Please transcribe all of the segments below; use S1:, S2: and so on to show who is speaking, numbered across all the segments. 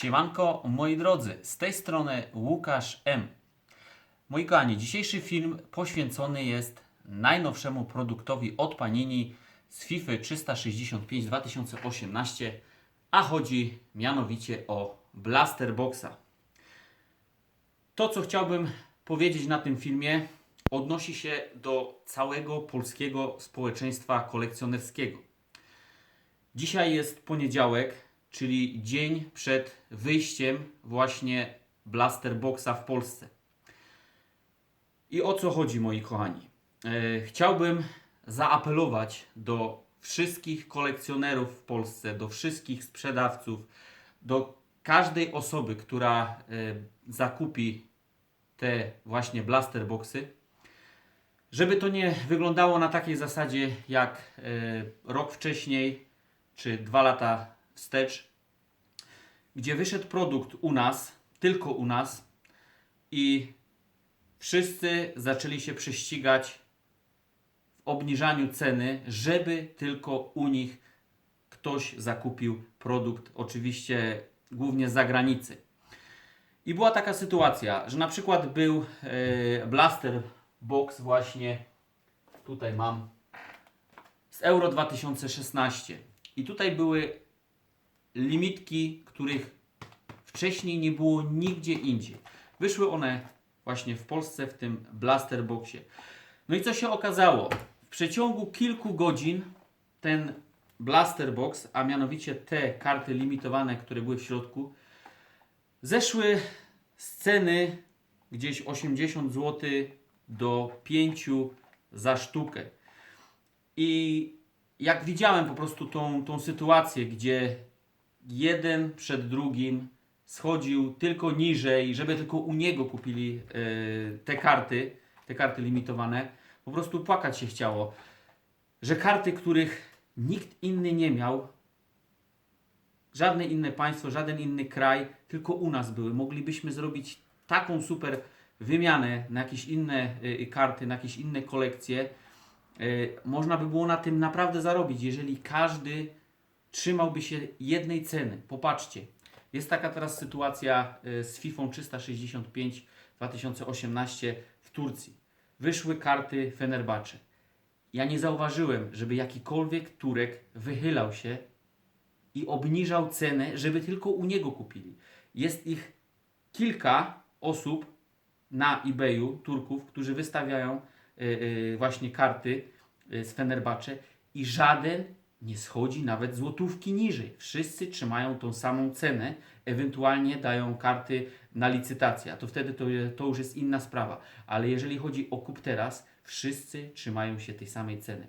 S1: Siemanko, moi drodzy, z tej strony Łukasz M. Moi kochani, dzisiejszy film poświęcony jest najnowszemu produktowi od Panini z FIFA 365 2018, a chodzi mianowicie o Blaster Boxa. To, co chciałbym powiedzieć na tym filmie, odnosi się do całego polskiego społeczeństwa kolekcjonerskiego. Dzisiaj jest poniedziałek, czyli dzień przed wyjściem właśnie Blaster Boxa w Polsce. I o co chodzi, moi kochani? E, chciałbym zaapelować do wszystkich kolekcjonerów w Polsce, do wszystkich sprzedawców, do każdej osoby, która e, zakupi te właśnie Blaster Boxy, żeby to nie wyglądało na takiej zasadzie jak e, rok wcześniej czy dwa lata wstecz, gdzie wyszedł produkt u nas, tylko u nas i wszyscy zaczęli się prześcigać w obniżaniu ceny, żeby tylko u nich ktoś zakupił produkt, oczywiście głównie z zagranicy. I była taka sytuacja, że na przykład był e, Blaster Box właśnie, tutaj mam, z Euro 2016. I tutaj były limitki, których wcześniej nie było nigdzie indziej. Wyszły one właśnie w Polsce w tym Blaster Boxie. No i co się okazało? W przeciągu kilku godzin ten Blaster Box, a mianowicie te karty limitowane, które były w środku, zeszły z ceny gdzieś 80 zł do 5 za sztukę. I jak widziałem po prostu tą, tą sytuację, gdzie jeden przed drugim schodził tylko niżej, żeby tylko u niego kupili e, te karty, te karty limitowane, po prostu płakać się chciało, że karty, których nikt inny nie miał, żadne inne państwo, żaden inny kraj, tylko u nas były. Moglibyśmy zrobić taką super wymianę na jakieś inne y, karty, na jakieś inne kolekcje. Y, można by było na tym naprawdę zarobić, jeżeli każdy trzymałby się jednej ceny. Popatrzcie, jest taka teraz sytuacja y, z FIFA 365 2018 w Turcji. Wyszły karty Fenerbahce. Ja nie zauważyłem, żeby jakikolwiek Turek wychylał się i obniżał cenę, żeby tylko u niego kupili. Jest ich kilka osób na eBayu, Turków, którzy wystawiają y, y, właśnie karty z Fenerbahce i żaden nie schodzi nawet złotówki niżej. Wszyscy trzymają tą samą cenę, ewentualnie dają karty na licytację, a to wtedy to, to już jest inna sprawa. Ale jeżeli chodzi o kup teraz, wszyscy trzymają się tej samej ceny.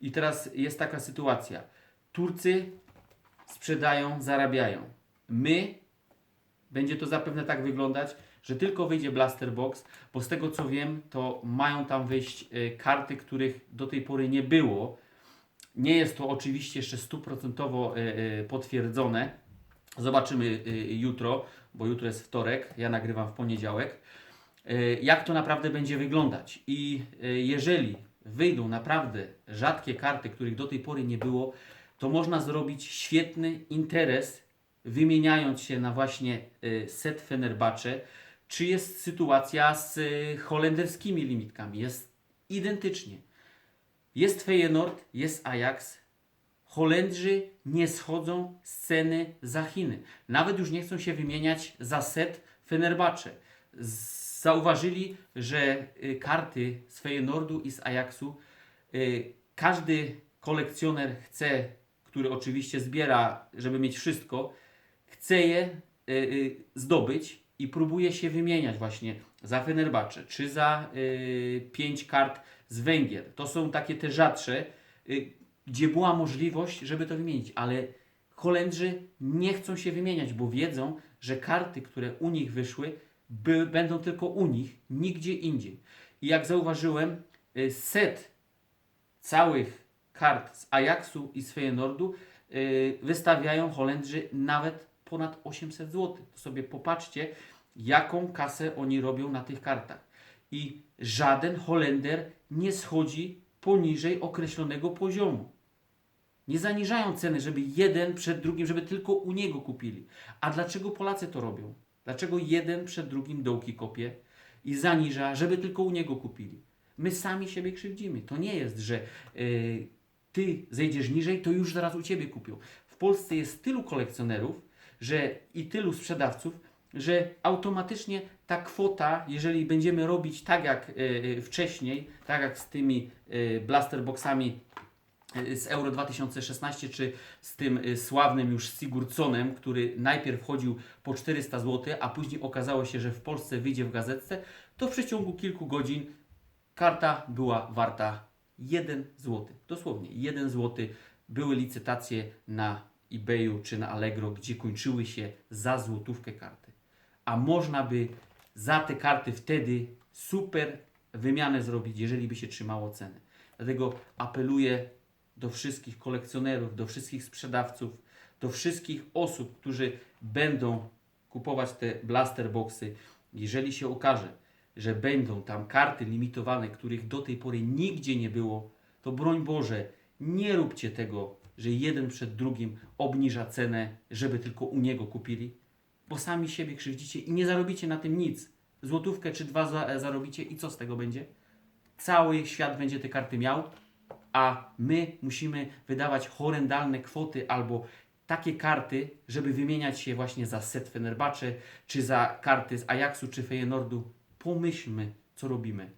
S1: I teraz jest taka sytuacja. Turcy sprzedają, zarabiają. My będzie to zapewne tak wyglądać, że tylko wyjdzie Blaster Box, bo z tego co wiem, to mają tam wyjść y, karty, których do tej pory nie było. Nie jest to oczywiście jeszcze stuprocentowo y, y, potwierdzone. Zobaczymy y, jutro, bo jutro jest wtorek, ja nagrywam w poniedziałek, jak to naprawdę będzie wyglądać. I jeżeli wyjdą naprawdę rzadkie karty, których do tej pory nie było, to można zrobić świetny interes, wymieniając się na właśnie set Fenerbahce. Czy jest sytuacja z holenderskimi limitkami? Jest identycznie. Jest Feyenoord, jest Ajax. Holendrzy nie schodzą z ceny za Chiny. Nawet już nie chcą się wymieniać za set Fenerbahce. Z- Zauważyli, że y, karty z Feyenoordu i z Ajaxu y, każdy kolekcjoner chce, który oczywiście zbiera, żeby mieć wszystko, chce je y, zdobyć i próbuje się wymieniać właśnie za Fenerbahce, czy za pięć kart z Węgier. To są takie te rzadsze, y, gdzie była możliwość, żeby to wymienić, ale Holendrzy nie chcą się wymieniać, bo wiedzą, że karty, które u nich wyszły, by, będą tylko u nich, nigdzie indziej. I jak zauważyłem, y, set całych kart z Ajaxu i z Feyenoordu yy, wystawiają Holendrzy nawet ponad 800 zł. To sobie popatrzcie, jaką kasę oni robią na tych kartach. I żaden Holender nie schodzi poniżej określonego poziomu. Nie zaniżają ceny, żeby jeden przed drugim, żeby tylko u niego kupili. A dlaczego Polacy to robią? Dlaczego jeden przed drugim dołki kopie i zaniża, żeby tylko u niego kupili? My sami siebie krzywdzimy. To nie jest, że yy, ty zejdziesz niżej, to już zaraz u ciebie kupią. W Polsce jest tylu kolekcjonerów, że i tylu sprzedawców, że automatycznie ta kwota, jeżeli będziemy robić tak jak yy, wcześniej, tak jak z tymi yy, blaster boxami z Euro 2016, czy z tym sławnym już Sigurdsonem, który najpierw chodził po 400 zł, a później okazało się, że w Polsce wyjdzie w gazetce, to w przeciągu kilku godzin karta była warta 1 zł. Dosłownie 1 zł. Były licytacje na eBayu czy na Allegro, gdzie kończyły się za złotówkę karty. A można by za te karty wtedy super wymianę zrobić, jeżeli by się trzymało ceny. Dlatego apeluję do wszystkich kolekcjonerów, do wszystkich sprzedawców, do wszystkich osób, którzy będą kupować te blaster boxy. Jeżeli się okaże, że będą tam karty limitowane, których do tej pory nigdzie nie było, to broń Boże, nie róbcie tego, że jeden przed drugim obniża cenę, żeby tylko u niego kupili, bo sami siebie krzywdzicie i nie zarobicie na tym nic. Złotówkę czy dwa za, zarobicie i co z tego będzie? Cały świat będzie te karty miał, a my musimy wydawać horrendalne kwoty albo takie karty, żeby wymieniać się właśnie za set Fenerbahce, czy za karty z Ajaxu, czy Feyenoordu. Pomyślmy, co robimy.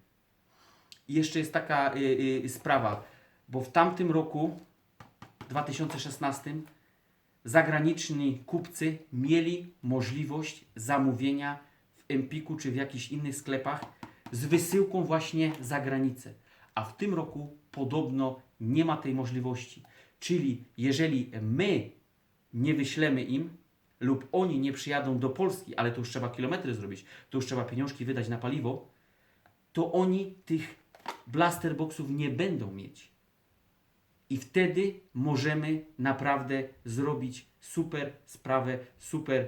S1: I jeszcze jest taka y, y, sprawa, bo w tamtym roku, 2016, zagraniczni kupcy mieli możliwość zamówienia w Empiku czy w jakichś innych sklepach z wysyłką właśnie za granicę. A w tym roku podobno nie ma tej możliwości. Czyli jeżeli my nie wyślemy im lub oni nie przyjadą do Polski, ale to już trzeba kilometry zrobić, to już trzeba pieniążki wydać na paliwo, to oni tych blaster boxów nie będą mieć. I wtedy możemy naprawdę zrobić super sprawę, super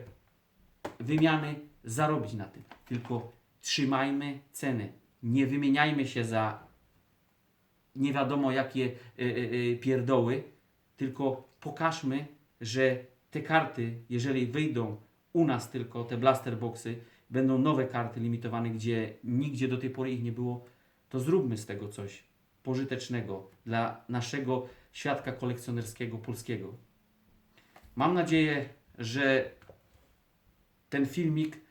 S1: wymiany, zarobić na tym. Tylko trzymajmy ceny. Nie wymieniajmy się za nie wiadomo jakie y, y, y, pierdoły, tylko pokażmy, że te karty, jeżeli wyjdą u nas tylko, te blaster boxy, będą nowe karty limitowane, gdzie nigdzie do tej pory ich nie było, to zróbmy z tego coś pożytecznego dla naszego świadka kolekcjonerskiego polskiego. Mam nadzieję, że ten filmik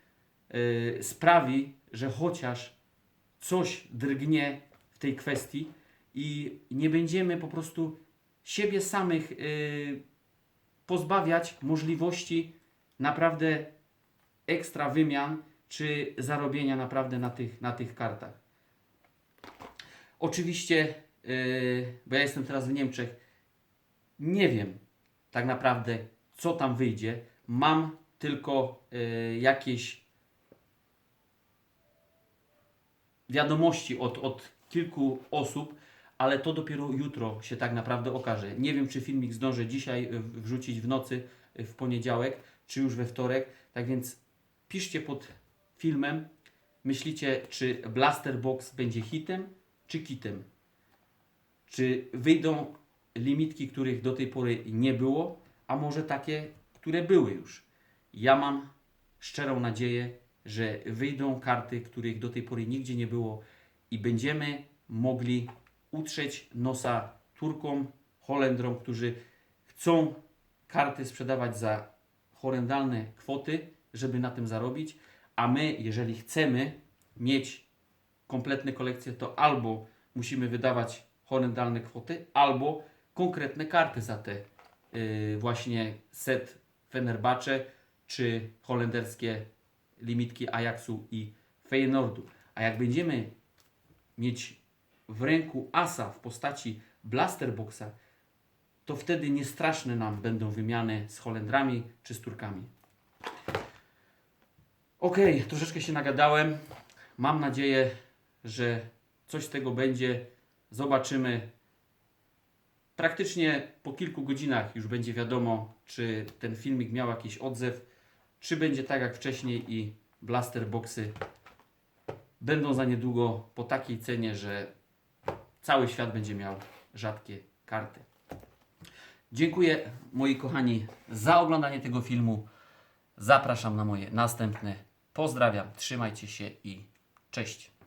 S1: y, sprawi, że chociaż coś drgnie w tej kwestii i nie będziemy po prostu siebie samych y, pozbawiać możliwości naprawdę ekstra wymian czy zarobienia naprawdę na tych, na tych kartach. Oczywiście, yy, bo ja jestem teraz w Niemczech, nie wiem tak naprawdę, co tam wyjdzie. Mam tylko yy, jakieś wiadomości od, od kilku osób, ale to dopiero jutro się tak naprawdę okaże. Nie wiem, czy filmik zdążę dzisiaj y, wrzucić w nocy, y, w poniedziałek, czy już we wtorek. Tak więc piszcie pod filmem, myślicie, czy Blaster Box będzie hitem, czy kitem. Czy wyjdą limitki, których do tej pory nie było, a może takie, które były już. Ja mam szczerą nadzieję, że wyjdą karty, których do tej pory nigdzie nie było i będziemy mogli utrzeć nosa Turkom, Holendrom, którzy chcą karty sprzedawać za horrendalne kwoty, żeby na tym zarobić, a my, jeżeli chcemy mieć kompletne kolekcje, to albo musimy wydawać horrendalne kwoty, albo konkretne karty za te yy, właśnie set Fenerbahce czy holenderskie limitki Ajaxu i Feyenoordu. A jak będziemy mieć w ręku asa w postaci blasterboxa, to wtedy niestraszne nam będą wymiany z Holendrami czy z Turkami. Ok, troszeczkę się nagadałem. Mam nadzieję, że coś z tego będzie. Zobaczymy. Praktycznie po kilku godzinach już będzie wiadomo, czy ten filmik miał jakiś odzew, czy będzie tak jak wcześniej i blaster boxy będą za niedługo po takiej cenie, że cały świat będzie miał rzadkie karty. Dziękuję moi kochani za oglądanie tego filmu. Zapraszam na moje następne. Pozdrawiam, trzymajcie się i cześć.